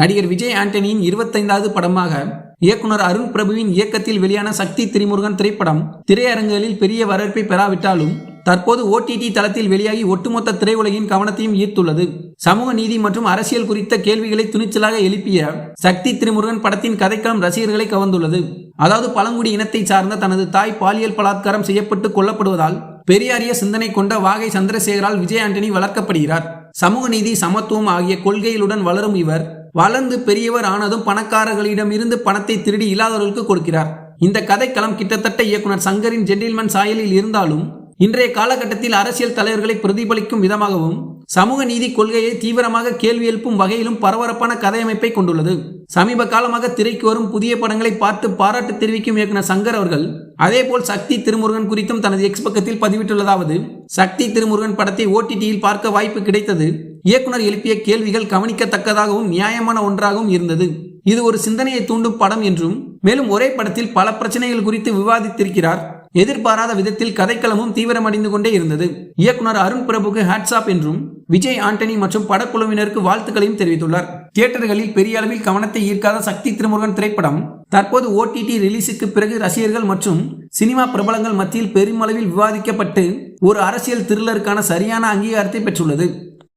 நடிகர் விஜய் ஆண்டனியின் இருபத்தைந்தாவது படமாக இயக்குனர் அருண் பிரபுவின் இயக்கத்தில் வெளியான சக்தி திரிமுருகன் திரைப்படம் திரையரங்குகளில் பெரிய வரவேற்பை பெறாவிட்டாலும் தற்போது ஓடிடி தளத்தில் வெளியாகி ஒட்டுமொத்த திரையுலகின் கவனத்தையும் ஈர்த்துள்ளது. சமூக நீதி மற்றும் அரசியல் குறித்த கேள்விகளை துணிச்சலாக எழுப்பிய சக்தி திருமுருகன் படத்தின் கதைக்களம் ரசிகர்களை கவர்ந்துள்ளது. அதாவது பழங்குடி இனத்தை சார்ந்த தனது தாய் பாலியல் பலாத்காரம் செய்யப்பட்டு கொல்லப்படுவதால் பெரியாரிய சிந்தனை கொண்ட வாகை சந்திரசேகரால் விஜய் ஆண்டனி வளர்க்கப்படுகிறார். சமூக நீதி சமத்துவம் ஆகிய கொள்கைகளுடன் வளரும் இவர் வளர்ந்து பெரியவர் ஆனதும் பணக்காரர்களிடம் இருந்து பணத்தை திருடி இல்லாதவர்களுக்கு கொடுக்கிறார். இந்த கதைக்களம் கிட்டத்தட்ட இயக்குனர் சங்கரின் ஜென்டில்மேன் சாயலில் இருந்தாலும் இன்றைய காலகட்டத்தில் அரசியல் தலைவர்களை பிரதிபலிக்கும் விதமாகவும் சமூக நீதி கொள்கையை தீவிரமாக கேள்வி எழுப்பும் வகையிலும் பரபரப்பான கதையமைப்பை கொண்டுள்ளது. சமீப காலமாக திரைக்கு வரும் புதிய படங்களை பார்த்து பாராட்டு தெரிவிக்கும் இயக்குனர் சங்கர் அவர்கள் அதேபோல் சக்தி திருமுருகன் குறித்தும் தனது எக்ஸ் பக்கத்தில் பதிவிட்டுள்ளதாவது சக்தி திருமுருகன் படத்தை ஓடிடியில் பார்க்க வாய்ப்பு கிடைத்தது. இயக்குனர் எழுப்பிய கேள்விகள் கவனிக்கத்தக்கதாகவும் நியாயமான ஒன்றாகவும் இருந்தது. இது ஒரு சிந்தனையை தூண்டும் படம் என்றும் மேலும் ஒரே படத்தில் பல பிரச்சனைகள் குறித்து விவாதித்திருக்கிறார். எதிர்பாராத விதத்தில் கதைக்களமும் தீவிரமடைந்து கொண்டே இருந்தது. இயக்குனர் அருண் பிரபுக்கு ஹேட்ஸ்ஆப் என்றும் விஜய் ஆண்டனி மற்றும் படக்குழுவினருக்கு வாழ்த்துக்களையும் தெரிவித்துள்ளார். தியேட்டர்களில் பெரிய அளவில் கவனத்தை ஈர்க்காத சக்தி திருமுருகன் திரைப்படம் தற்போது ஓடிடி ரிலீஸுக்கு பிறகு ரசிகர்கள் மற்றும் சினிமா பிரபலங்கள் மத்தியில் பெருமளவில் விவாதிக்கப்பட்டு ஒரு அரசியல் த்ரில்லருக்கான சரியான அங்கீகாரத்தை பெற்றுள்ளது.